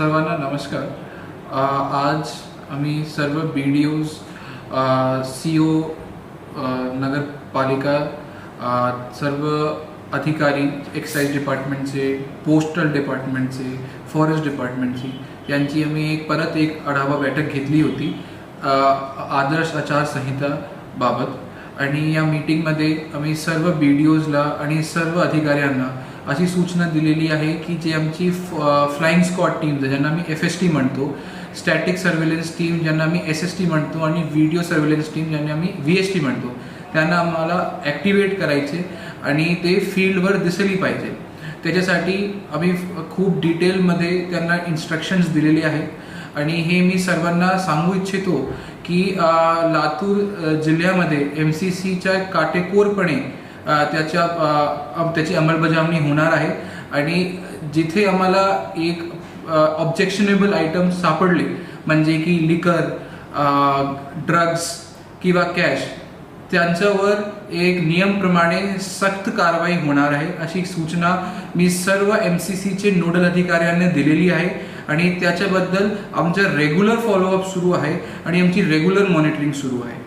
सर्वांना नमस्कार. आज आम्ही सर्व बी डी ओज सी ओ नगरपालिका सर्व अधिकारी एक्साईज डिपार्टमेंटचे पोस्टल डिपार्टमेंटचे फॉरेस्ट डिपार्टमेंटची यांची आम्ही एक परत एक आढावा बैठक घेतली होती आदर्श आचारसंहिता बाबत. आणि या मीटिंगमध्ये आम्ही सर्व बी डी ओजला आणि सर्व अधिकाऱ्यांना अशी सूचना दिलेली आहे की जे आमची फ्लाईंग स्कॉट टीम ज्यांना आम्ही एफ एस टी म्हणतो स्टॅटिक सर्व्हेलन्स टीम ज्यांना आम्ही एस एस टी म्हणतो आणि व्हिडिओ सर्व्हेलन्स टीम ज्यांना आम्ही व्ही एस टी म्हणतो त्यांना आम्हाला ॲक्टिवेट करायचे आणि ते फील्डवर दिसली पाहिजे. त्याच्यासाठी आम्ही खूप डिटेलमध्ये त्यांना इन्स्ट्रक्शन्स दिलेले आहेत. आणि हे मी सर्वांना सांगू इच्छितो की लातूर जिल्ह्यामध्ये एम सी सीच्या काटेकोरपणे त्याच्या त्याची अंमलबजावणी होणार आहे. आणि जिथे आम्हाला एक ऑब्जेक्शनेबल आयटम सापडले म्हणजे की लिकर ड्रग्ज किंवा कॅश त्यांच्यावर एक नियमप्रमाणे सक्त कारवाई होणार आहे अशी सूचना मी सर्व एम सी सीचे नोडल अधिकाऱ्यांना दिलेली आहे. आणि त्याच्याबद्दल आमचं रेग्युलर फॉलोअप सुरू आहे आणि आमची रेग्युलर मॉनिटरिंग सुरू आहे.